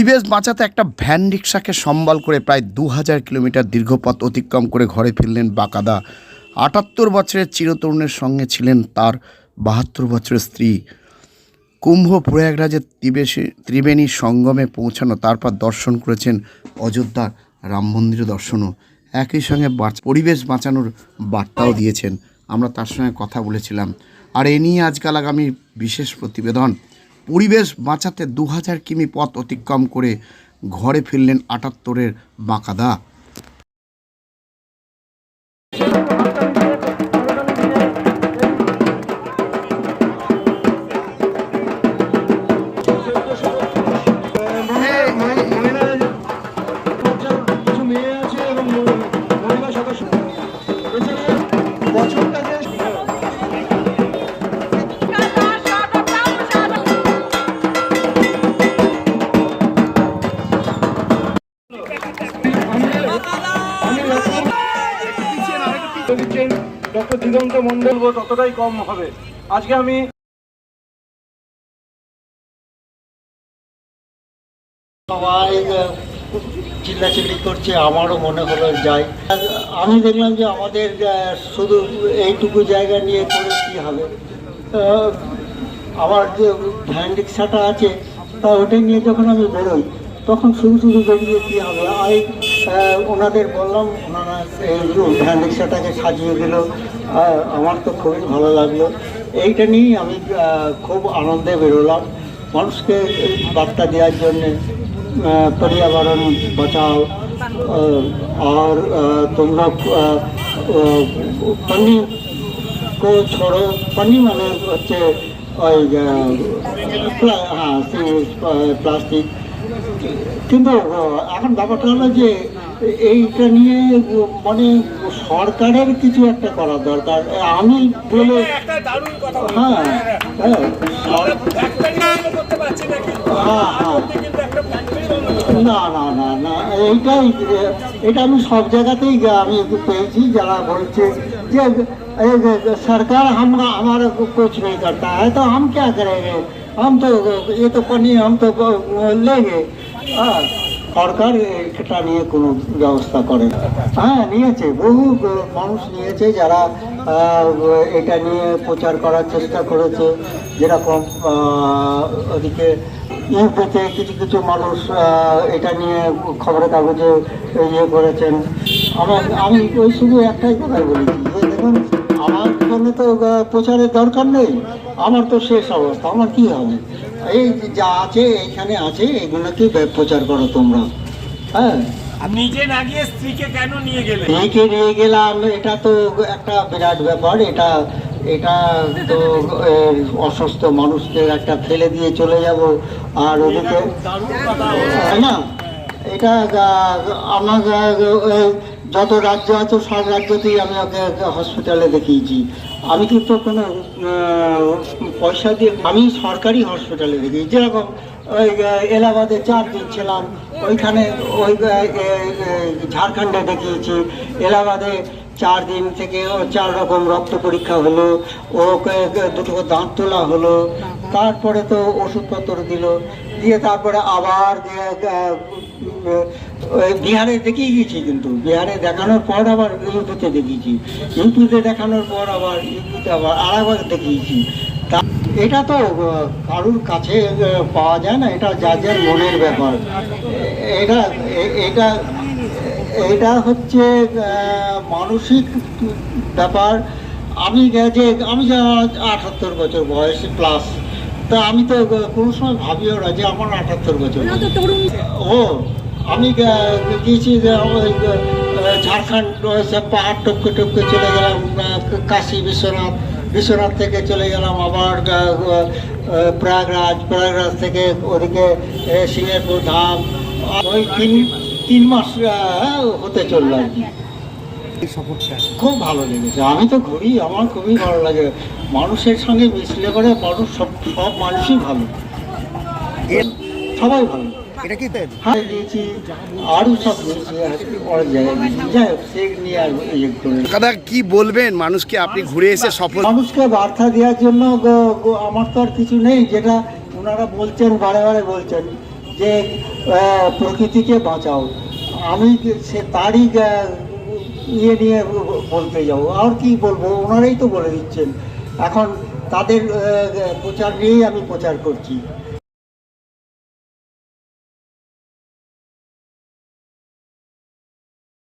পরিবেশ বাঁচাতে একটা ভ্যান রিক্সাকে সম্বল করে প্রায় দু হাজার কিলোমিটার দীর্ঘ পথ অতিক্রম করে ঘরে ফিরলেন বাকাদা। আটাত্তর বছরের চিরতরুণের সঙ্গে ছিলেন তার বাহাত্তর বছরের স্ত্রী। কুম্ভ প্রয়াগরাজের ত্রিবেশী ত্রিবেণী সঙ্গমে পৌঁছানো, তারপর দর্শন করেছেন অযোধ্যার রাম মন্দির দর্শনও। একই সঙ্গে পরিবেশ বাঁচানোর বার্তাও দিয়েছেন। আমরা তার সঙ্গে কথা বলেছিলাম। আর এ নিয়ে আজকাল আগামী বিশেষ প্রতিবেদন। পরিবেশ বাঁচাতে দু হাজার কিমি পথ অতিক্রম করে ঘরে ফিরলেন আটাত্তরের বাঁকাদা। মন্ডল ততটাই কম হবে। আজকে আমি সবাই চিল্লাচিল্লি করছে, আমারও মনে হলো যাই। আমি দেখলাম যে আমাদের শুধু এইটুকু জায়গা নিয়ে করে কী হবে। আমার যে ভ্যান রিক্সাটা আছে, তা ওটা নিয়ে যখন আমি বেরোই তখন শুধু শুধু বেরিয়ে কি হবে ওই ওনাদের বললাম, ওনারা ভ্যান রিক্সাটাকে সাজিয়ে দিল। আমার তো খুবই ভালো লাগল। এইটা নিয়েই আমি খুব আনন্দে বেরোলাম। মানুষকে বার্তা দেওয়ার জন্যে পর্যাবরণ বাঁচাও। আর তোমরা পানি কো ছোড়ো। পানি মানে হচ্ছে ওই হ্যাঁ প্লাস্টিক। কিন্তু আহ, এখন ব্যাপারটা হলো যে এইটা নিয়ে মানে সরকারের কিছু একটা করা দরকার আমি বলে হ্যাঁ হ্যাঁ সর- হ্যাঁ হ্যাঁ না না না না এইটাই এটা আমি সব জায়গাতেই আমি পেয়েছি যারা বলছে যে ये सरकार हम हमारा कुछ नहीं करता है तो हम क्या करेंगे हम तो ये तो पनी हम तो लेंगे हाँ, সরকার এটা নিয়ে কোনো ব্যবস্থা করে না। হ্যাঁ নিয়েছে বহু মানুষ নিয়েছে যারা আহ, এটা নিয়ে প্রচার করার চেষ্টা করেছে যেরকম আহ, ওদিকে ইউপিতে কিছু কিছু মানুষ আহ, এটা নিয়ে খবরের কাগজে ইয়ে করেছেন আমার আমি ওই শুধু একটাই কথা বলেছি যে দেখুন আমার জন্য তো প্রচারের দরকার নেই। আমার তো শেষ অবস্থা আমার কি হবে? এই যা আছে এইখানে আছে এগুলোকে প্রচার করো তোমরা। হ্যাঁ? নিজে না গিয়ে স্ত্রীকে কেন নিয়ে গেলে? নিয়ে গেলাম এটা তো একটা বিরাট ব্যাপার। এটা এটা তো অসুস্থ মানুষকে একটা ফেলে দিয়ে চলে যাব। আর ওদিকে না? এটা আমার যত রাজ্য আছে, সব রাজ্যতেই আমি ওকে হসপিটালে দেখিয়েছি। আমি কিন্তু কোনো পয়সা দিয়ে, আমি সরকারি হসপিটালে দেখিয়েছি। যেরকম ওই এলাহাবাদে চার দিন ছিলাম, ওইখানে ওই ঝাড়খণ্ডে দেখিয়েছি। এলাহাবাদে চার দিন থেকে চার রকম রক্ত পরীক্ষা হলো, ওকে দুটো দাঁত তোলা হলো তারপরে তো ওষুধপত্র দিল। দিয়ে তারপরে আবার বিহারে দেখিয়ে গেছি কিন্তু। বিহারে দেখানোর পর আবার ইউপিতে দেখিয়েছি। ইউপিতে দেখানোর পর আবার, ইউপিতে আবার আরেকবার দেখিয়েছি। তা এটা তো কারুর কাছে পাওয়া যায় না। এটা যার যার মনের ব্যাপার। এটা এটা এটা হচ্ছে মানসিক ব্যাপার। আমি যে, আমি যা আটাত্তর বছর বয়স প্লাস তা আমি তো কোনো সময় ভাবিও না যে আমার আটাত্তর বছর ও আমি গিয়েছি যে ওই, আহ, ঝাড়খণ্ড পাহাড় টপকে টপকে চলে গেলাম কাশী বিশ্বনাথ বিশ্বনাথ থেকে চলে গেলাম আবার প্রয়াগরাজ প্রয়াগরাজ থেকে ওদিকে এ, সিঙ্গাপুর ধাম ওই তিন তিন মাস হতে চলল। আর কি খুব ভালো লেগেছে। আমি তো ঘুরি আমার খুবই ভালো লাগে। মানুষের সঙ্গে মিশলে করে মানুষ সব সব মানুষই ভালো। সবাই ভালো। এটা কি হ্যাঁ দিয়েছি আরও সব অনেক জায়গায় যাই হোক সে নিয়ে আর ইয়ে দাদা কি বলবেন? মানুষকে আপনি ঘুরে এসে সফল মানুষকে বার্তা দেওয়ার জন্য আমার তো আর কিছু নেই। যেটা ওনারা বলছেন বারে বারে বলছেন যে প্রকৃতিকে বাঁচাও। আমি সে তারই ইয়ে নিয়ে বলতে যাব। আর কি বলব? ওনারাই তো বলে দিচ্ছেন। এখন তাদের প্রচার নিয়েই আমি প্রচার করছি।